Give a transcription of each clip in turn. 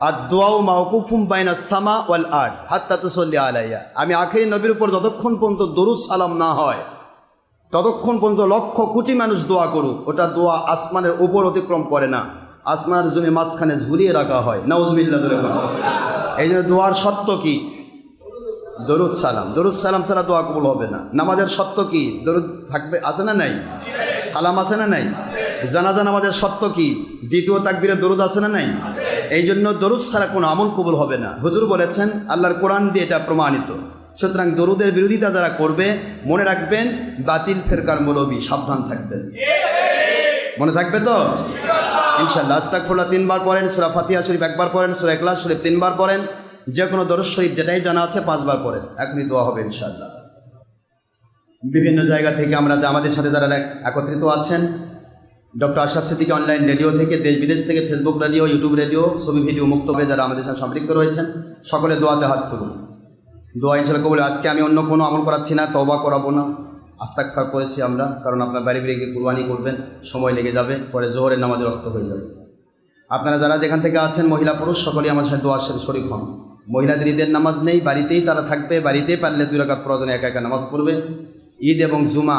আর দোয়াও মাহকুফুম বাইনা সামা ওয়াল আট হাত্তা তুসল্লি আলাইয়া আমি আখেরি নবীর উপর যতক্ষণ পর্যন্ত দরুদ সালাম না হয়, ততক্ষণ পর্যন্ত লক্ষ কোটি মানুষ দোয়া করুক, ওটা দোয়া আসমানের উপর অতিক্রম করে না। আসমানের জমির মাঝখানে ঝুলিয়ে রাখা হয়। ধরে এই জন্য দোয়ার সত্য কি? দরুদ সালাম। দরুদ সালাম ছাড়া দোয়া কবুল হবে না। নামাজের সত্য কি? দরুদ থাকবে, আছে না নাই? সালাম আছে না নাই? জানাজা, নামাজের সত্য কি? দ্বিতীয় তাকবীরে দরুদ আছে না নাই? এই জন্য দরুদ ছাড়া কোনো আমল কবুল হবে না। হুজুর বলেছেন, আল্লাহর কোরআন দিয়ে এটা প্রমাণিত। সুতরাং দরুদের বিরোধিতা যারা করবে, মনে রাখবেন, বাতিল ফেরকার মৌলবী সাবধান থাকবেন। মনে থাকবে তো? ইনশাল্লাহ আস্তাকফুল্লাহ তিনবার পড়েন, সুরা ফাতিহা শরীফ একবার পড়েন, সুরা একলাস শরীফ তিনবার পড়েন যে কোনো দরজ শরীফ যেটাই জানা আছে পাঁচবার পড়েন। এখনই দোয়া হবে ইনশাল্লাহ বিভিন্ন জায়গা থেকে আমরা আমাদের সাথে যারা একত্রিত আছেন doctor Ashraf Siddiqui online radio থেকে, দেশ বিদেশ থেকে ফেসবুক রেডিও ইউটিউব রেডিও ছবি ভিডিও মুক্ত হয়ে যারা আমাদের সাথে সম্পৃক্ত রয়েছেন। সকলে দোয়াতে হাত তুলুন। দোয়া ইনশাল্লাহ কবুল। আজকে আমি অন্য কোনো আমল করাচ্ছি না তবা করাবো না। আস্তাকফার করেছি আমরা, কারণ আপনার বাড়ি বাড়ি গিয়ে কুরবানি করবেন, সময় লেগে যাবে, পরে জোহরের নামাজে রক্ত হয়ে যাবে। আপনারা যারা যেখান থেকে আছেন, মহিলা পুরুষ, সকলেই আমার সাথে দোয়ার সাথে শরিক হন। মহিলাদের ঈদের নামাজ নেই, বাড়িতেই তারা থাকবে, বাড়িতেই পারলে দুই রাকাত প্রয়োজনে একা একা নামাজ পড়বে। ঈদ এবং জুমা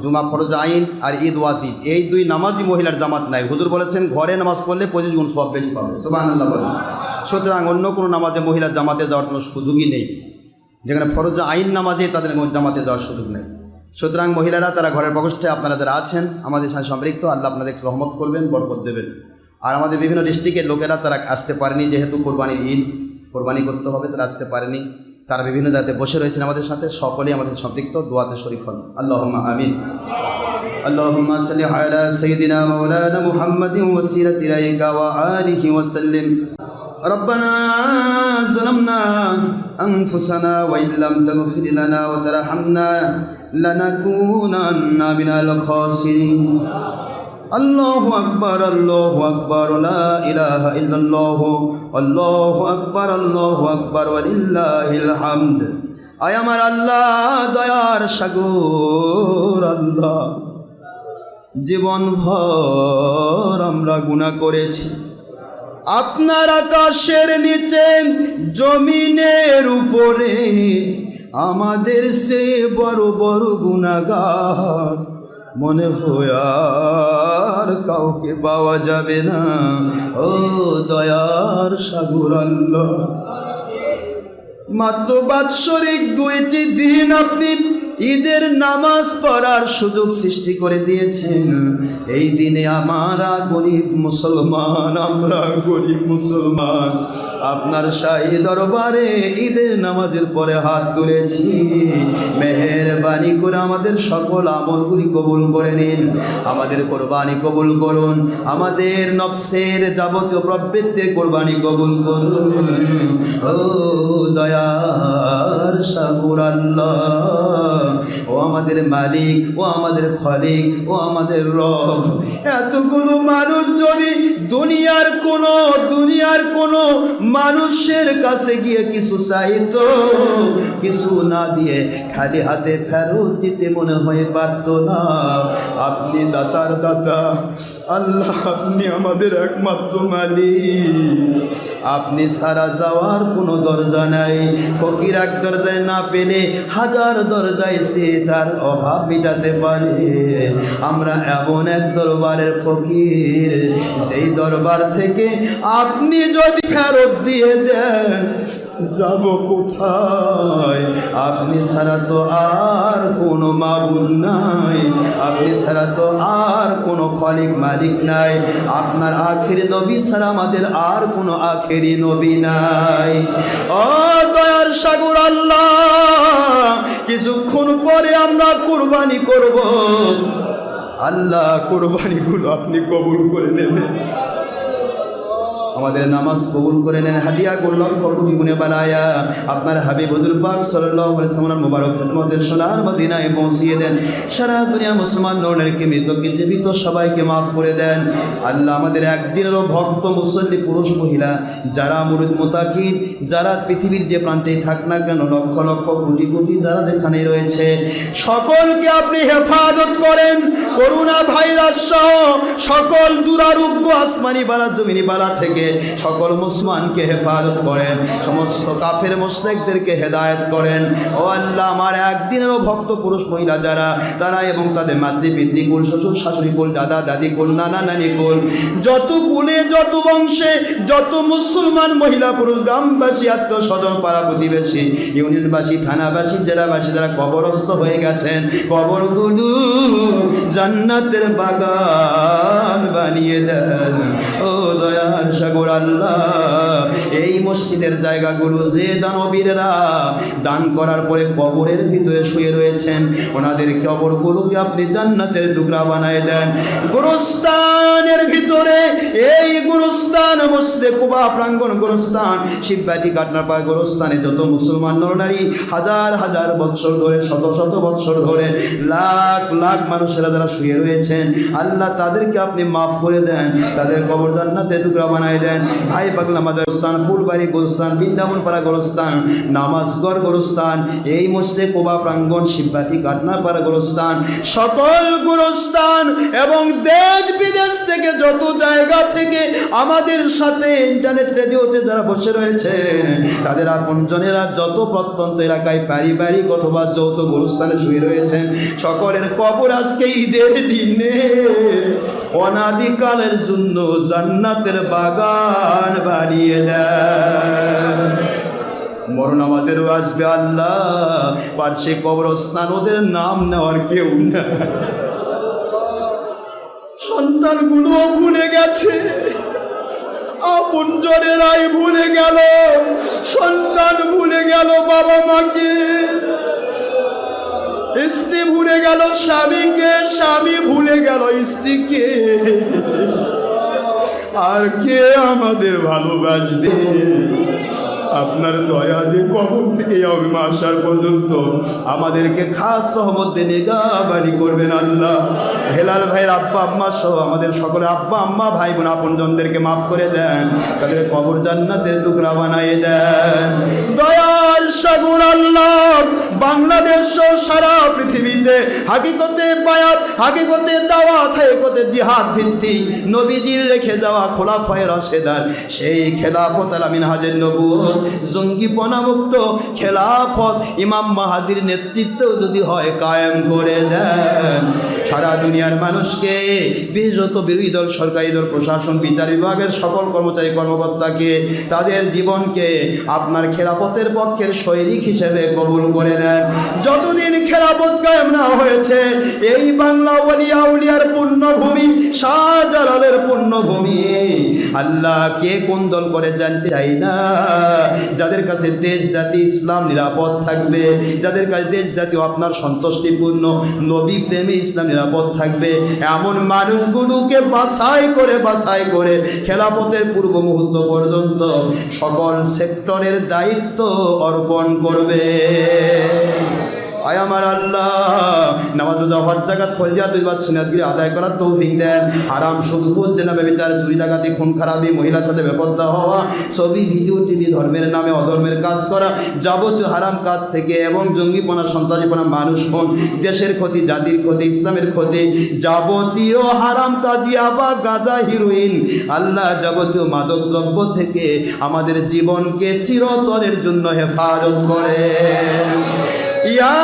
জুমা ফরজ আইন আর ঈদ ওয়াজিব। এই দুই নামাজই মহিলার জামাত নাই। হুজুর বলেছেন, ঘরে নামাজ পড়লে পঁচিশ গুণ সব বেশি পাবে। সুবহানাল্লাহ বলেন। সুতরাং অন্য কোনো নামাজে মহিলা জামাতে যাওয়ার কোনো সুযোগই নেই। যেখানে ফরজ আইন নামাজে তাদের জামাতে যাওয়ার সুযোগ নেই। সুতরাং মহিলারা তারা ঘরের প্রকোষ্ঠে আপনারা যারা আছেন, আমাদের সাথে সম্পৃক্ত, আল্লাহ আপনাদের রহমত করবেন, বরকত দেবেন। আর আমাদের বিভিন্ন ডিস্ট্রিক্টের লোকেরা তারা আসতে পারেনি, যেহেতু কোরবানির ঈদ, কোরবানি করতে হবে, তারা আসতে পারেনি। তারা বিভিন্ন জায়গাতে বসে রয়েছেন আমাদের সাথে সকলেই আমাদের সম্পৃক্ত দোয়াতে শরীফ হন আল্লাহ আমিন اللهم صل على سيدنا مولانا محمد وسيلة إليك وآله وسلم ربنا ظلمنا أنفسنا وإن لم تغفر لنا وترحمنا لنكونن من الخاسرين আল্লাহ আকবর আল্লাহ আকবর ইহ আল্লাহ আকবর আল্লাহ আকবর হামদ। আয় আমার আল্লাহ, দয়ার সাগর আল্লাহ। জীবন ভর আমরা গুণা করেছি। আপনার আকাশের নিচে, জমিনের উপরে, আমাদের সে বড় বড় গুণাগার মনে হয় আর কাউকে পাওয়া যাবে না। ও দয়ার সাগর আল্লাহ মাত্র বাৎসরিক দুইটি দিন আপনি ঈদের নামাজ পড়ার সুযোগ সৃষ্টি করে দিয়েছেন। এই দিনে আমরা গরিব মুসলমান, আমরা গরিব মুসলমান। আপনার শাহী দরবারে ঈদের নামাজের পরে হাত তুলেছি। মেহেরবানি করে আমাদের সকল আমলগুলি কবুল করে নিন। আমাদের কোরবানি কবুল করুন। আমাদের নফসের যাবতীয় প্রবৃত্তি কোরবানি কবুল করুন। ও দয়ার সাগুর আল্লাহ। আমাদের মালিক ও আমাদের খলিক ও আমাদের রব। এতগুলো মানুষ যদি দুনিয়ার কোন দুনিয়ার কোন মানুষের কাছে গিয়ে কিছু চাইত, কিছু না দিয়ে খালি হাতে ফেরত দিতে মনে হয় পারত না। আপনি দাতার দাতা আল্লাহ, আপনি আমাদের একমাত্র মালিক। আপনি সারা যাওয়ার কোনো দরজা নাই। ফকির এক দরজায় না পেলে হাজার দরজায় সে তার অভাব মেটাতে পারে। আমরা এমন এক দরবারের ফকির সেই দরবার থেকে আপনি যদি ফেরত দিয়ে দেন যাব কোথায়? আপনি ছাড়া তো আর কোনো মাবুদ নাই। আপনি ছাড়া তো আর কোনো খলিক মালিক নাই। আপনার আখের নবী ছাড়া আমাদের আর কোনো আখেরি নবী নাই। ও দয়ার সাগর আল্লাহ, কিছুক্ষণ পরে আমরা কুরবানি করব। আল্লাহ, কোরবানিগুলো আপনি কবুল করে নেবেন। আমাদের নামাজ কবুল করে নেন, হাদিয়া করলাম কবুল গুনে বানায়া আপনার হাবিব হুজুর পাক আলাইহি ওয়াসাল্লাম মুবারক খিদমতের সোনার মদিনায় পৌঁছিয়ে দেন। সারা দুনিয়া মুসলমান নরনারীকে মৃতকে জীবিত, সবাইকে মাফ করে দেন। আল্লাহ আমাদের একদিনেরও ভক্ত, মুসল্লি, পুরুষ, মহিলা, যারা মুরুদ মোতাকিদ যারা পৃথিবীর যে প্রান্তেই থাক না কেন, লক্ষ লক্ষ, কোটি কোটি যারা যেখানে রয়েছে, সকলকে আপনি হেফাজত করেন। করোনা ভাইরাস সহ সকল দুরারোগ্য আসমানি বালা, জমিনি বালা থেকে সকল মুসলমানকে হেফাজত করেন, সমস্ত কাফের মুসলিকদেরকে হেদায়েত করেন। ও আল্লাহ, আমার একদিনেরও ভক্ত পুরুষ মহিলা যারা, তারা এবং তাদের মাতৃ পিতৃকুল শ্বশুর শাশুড়ি কুল, দাদা দাদি কুল, নানা নানি কুল, যত কুলে, যত বংশে, যত মুসলমান মহিলা পুরুষ, গ্রামবাসী আত্মস্বজন পাড়া প্রতিবেশী, ইউনিয়নবাসী, থানাবাসী, জেলাবাসী যারা কবরস্থ হয়ে গেছেন, কবরগুলো জান্নাতের বাগান বানিয়ে দেন। ও দয়ার সাগর আল্লাহ। এই মসজিদের জায়গাগুলো যে দানবীরেরা দান করার পরে কবরের ভিতরে শুয়ে রয়েছেন ওনাদের কবরগুলোকে আপনি জান্নাতের টুকরা বানায় দেন। গুরুস্থানের ভিতরে এই গুরুস্থান, মসজিদে কুবা, প্রাঙ্গণ, গোরস্থান শিববাটি পায় গোরস্থানে যত মুসলমান নরনারী হাজার হাজার বৎসর ধরে, শত শত বৎসর ধরে, লাখ লাখ মানুষেরা যারা শুয়ে রয়েছেন, আল্লাহ তাদেরকে আপনি মাফ করে দেন, তাদের কবর জান্নাতের টুকরা বানায় দেন। ভাই পাগলা মাদার গোরস্থান ফুলবাড়ি গোরস্থান বৃন্দাবন পাড়া গোরস্থান, নামাজগড় গোরস্থান, এই মসজিদে কোবা প্রাঙ্গণ, শিববাতি কাটনাপাড়া গোরস্থান, সকল গোরস্থান এবং দেশ বিদেশ থেকে যত জায়গা থেকে আমাদের সাথে ইন্টারনেট রেডিওতে যারা বসে রয়েছেন তাদের আপনজনেরা যত প্রত্যন্ত এলাকায় পারিবারিক অথবা যৌথ গোরস্থানে শুয়ে রয়েছেন, সকলের কবর আজকে ঈদের দিনে। অনাদিকালের জন্য জান্নাতের বাগান বানিয়ে দেয়। মরণ আমাদেরও আসবে আল্লাহ। পার্শ্বে কবরস্থান ওদের নাম নেওয়ার কেউ না সন্তানগুলো ভুলে গেছে। আপন জনেরাই ভুলে গেল। সন্তান ভুলে গেল বাবা মাকে। স্ত্রী ভুলে গেল স্বামীকে। স্বামী ভুলে গেল স্ত্রীকে। আর কে আমাদের ভালোবাসবে? আপনার দয়া দিয়ে কবর থেকে আসার পর্যন্ত আমাদেরকে খাস রহমতে নিগাবানি করবেন আল্লাহ। হেলাল ভাইয়ের আব্বা, আম্মা সহ আমাদের সকলে আব্বা, আম্মা, ভাই বোন আপনজনদেরকে মাফ করে দেন, তাদের কবর জান্নাতের টুকরা বানাই দেন। দয়ার সাগর আল্লাহ, বাংলাদেশ সারা পৃথিবীতে হাকিকতে বায়াত, হাকিকতে দাওয়াত, হাকিকতে জিহাদ ভিত্তিক নবীজির রেখে যাওয়া খোলাফায় রশেদার সেই খেলাফত আলামিন হাজের নবুয়ত জঙ্গিপনা মুক্ত খেলাফত ইমাম মাহাদির নেতৃত্বেও যদি হয় কায়েম করে দেন। সারা দুনিয়ার মানুষকে বিশেষত বিরোধী দল, সরকারি দল, প্রশাসন, বিচার বিভাগের সকল কর্মচারী, কর্মকর্তাকে তাদের জীবনকে আপনার খেলাপথের পক্ষের সৈনিক হিসেবে কবুল করে নেন। যতদিন খেলাপথ কায়েম না হয়েছে, এই বাংলা বলিয়া উলিয়ার পূর্ণভূমি, শাহজালালের পূর্ণভূমি, আল্লাহ কে কোন দল করে জানতে চাই না? যাদের কাছে দেশ, জাতি, ইসলাম নিরাপদ থাকবে, যাদের কাছে দেশ, জাতি আপনার সন্তুষ্টিপূর্ণ, নবী প্রেমে ইসলাম নিরাপদ থাকবে, এমন মানুষগুলোকে বাছাই করে বাছাই করে খেলাপথের পূর্ব মুহূর্ত পর্যন্ত সকল সেক্টরের দায়িত্ব অর্পণ করবে। আয় আমার আল্লাহ, নামাজ রোজা, হজ জাগাত ফলজিয়া দুই বাদ সুনিয়াতগুলি আদায় করার তৌফিক দেন। হারাম সুদ খুদ জেনা বিচার চুরি, ডাকাতি, খুন, খারাপি, মহিলার সাথে বেপদ্দা হওয়া, ছবি, ভিডিও, টিভি, ধর্মের নামে অধর্মের কাজ করা, যাবতীয় হারাম কাজ থেকে এবং জঙ্গিপনা, সন্ত্রাসীপনা, মানুষ খুন দেশের ক্ষতি, জাতির ক্ষতি, ইসলামের ক্ষতি, যাবতীয় হারাম কাজিয়া বা গাজা, হিরোইন। আল্লাহ যাবতীয় মাদক দ্রব্য থেকে আমাদের জীবনকে চিরতরের জন্য হেফাজত করে ইয়া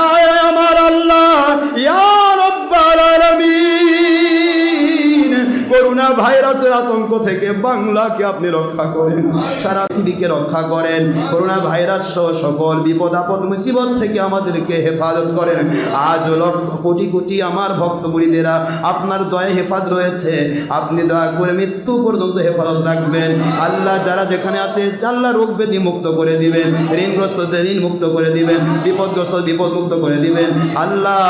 আমার আল্লাহ ইয়া রব্বাল আলামিন। করোনা ভাইরাসের আতঙ্ক থেকে বাংলাকে আপনি রক্ষা করেন, সারা পৃথিবীকে রক্ষা করেন। করোনা ভাইরাস সহ সকল বিপদ, আপদ, মুসিবত থেকে আমাদেরকে হেফাজত করেন। আজ লক্ষ কোটি কোটি আমার ভক্তগুরিদেরা আপনার দয়া হেফাজত রয়েছে। আপনি দয়া করে মৃত্যু পর্যন্ত হেফাজত রাখবেন। আল্লাহ যারা যেখানে আছে, আল্লাহ রোগ ব্যাধি মুক্ত করে দিবেন, ঋণগ্রস্তদের ঋণ মুক্ত করে দিবেন, বিপদগ্রস্ত বিপদ মুক্ত করে দিবেন। আল্লাহ,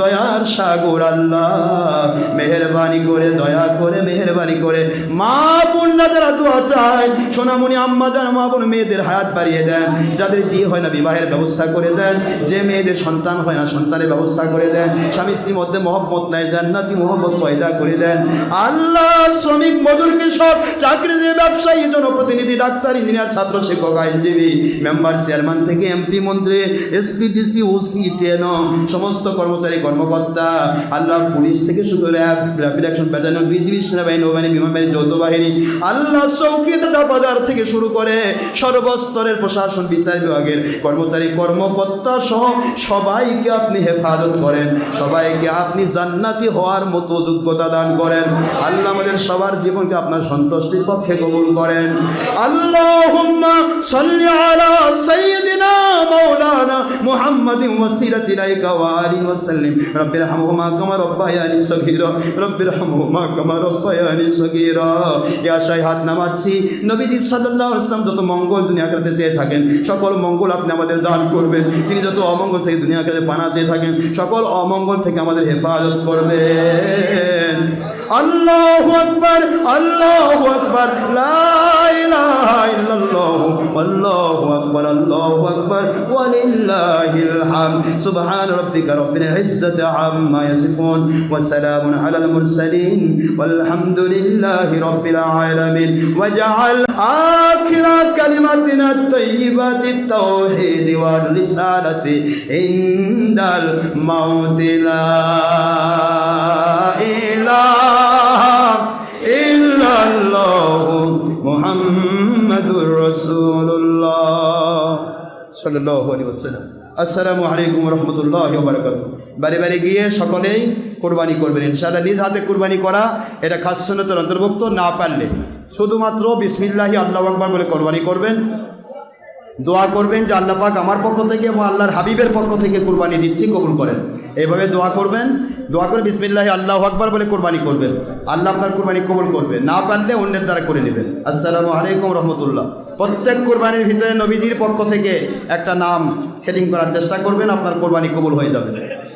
দয়ার সাগর, আল্লাহ, মেহরবানি করে, দয়া করে মেহরবানি করে। মা বোনরা যারা দোয়া চায়, সোনামণি, আম্মা, যারা মা বোন, মেয়েদের হায়াত বাড়িয়ে দেন। যাদের বিয়ে হয় না, বিবাহের ব্যবস্থা করে দেন। যে মেয়েদের সন্তান হয় না, সন্তানের ব্যবস্থা করে দেন। স্বামী স্ত্রীর মধ্যে মহব্বত নাই, জান্নাতি মহব্বত পয়দা করে দেন। আল্লাহ শ্রমিক, মজুর কৃষক, চাকরিজীবী, ব্যবসায়ী, জনপ্রতিনিধি, ডাক্তার, ইঞ্জিনিয়ার, ছাত্র, শিক্ষক, আইনজীবী, মেম্বার, চেয়ারম্যান থেকে এমপি, মন্ত্রী এসপিডিসি ওসি টেন সমস্ত কর্মচারী, কর্মকর্তা। আল্লাহ পুলিশ থেকে শুধু RAB rapid action battalion BGB সেনাবাহিনী, নৌবাহিনী বিমান বাহিনী যৌথ বাহিনী আল্লাহ চৌকিদার বাজার থেকে শুরু করে সর্বস্তরের প্রশাসন, বিচার বিভাগের কর্মচারী, কর্মকর্তা সহ সবাইকে আপনি হেফাজত করেন, সবাইকে আপনি জান্নাতি হওয়ার মতো যোগ্যতা দান করেন। আল্লাহ আমাদের সবার জীবনকে আপনার সন্তুষ্টির পক্ষে কবুল করেন। আল্লাহুম্মা সাল্লি আলা সাইয়্যিদিনা মাওলানা মুহাম্মাদিন ওয়াসিলাতি ইলাইকা ওয়া আলিহি ওয়া সাল্লিম রব্বির হামহুমা কামা রব্বায়ানি সগীরা। রব্বির হামহুমা হাত নামাচ্ছি। নবীজি সাল্লাল্লাহু আলাইহি যত মঙ্গল দুনিয়া আখিরাতে চেয়ে থাকেন, সকল মঙ্গল আপনি আমাদের দান করবেন। তিনি যত অমঙ্গল থেকে দুনিয়া আখিরাতে পানা চেয়ে থাকেন, সকল অমঙ্গল থেকে আমাদের হেফাজত করবেন। আল্লাহু আল্লাহু আকবার, লা الأرحام سبحان ربك رب العزة عما يصفون وسلام على المرسلين والحمد لله رب العالمين واجعل آخر كلمتنا الطيبة التوحيد والرسالة عند الموت لا إله إلا الله محمد رسول الله صلى الله عليه وسلم আসসালামু আলাইকুম রহমতুল্লাহ বারকাত বাড়ি বাড়ি গিয়ে সকলেই কোরবানি করবেন। ইনশাআল্লাহ নিজ হাতে কোরবানি করা, এটা খাস অন্তর্ভুক্ত না পারলে। শুধুমাত্র বিসমিল্লাহি আল্লাহ আকবর বলে কোরবানি করবেন। দোয়া করবেন যে আল্লাহ পাক আমার পক্ষ থেকে এবং আল্লাহর হাবিবের পক্ষ থেকে কোরবানি দিচ্ছি, কবুল করেন। এইভাবে দোয়া করবেন। দোয়া করে বিসমিল্লাহ, আল্লাহ আকবার বলে কোরবানি করবেন। আল্লাহ আপনার কোরবানি কবুল করবে। না পারলে অন্যের দ্বারা করে নেবেন। আসসালামু আলাইকুম রহমতুল্লাহ। প্রত্যেক কোরবানির ভিতরে নবীজির পক্ষ থেকে একটা নাম সেটিং করার চেষ্টা করবেন, আপনার কোরবানি কবুল হয়ে যাবে।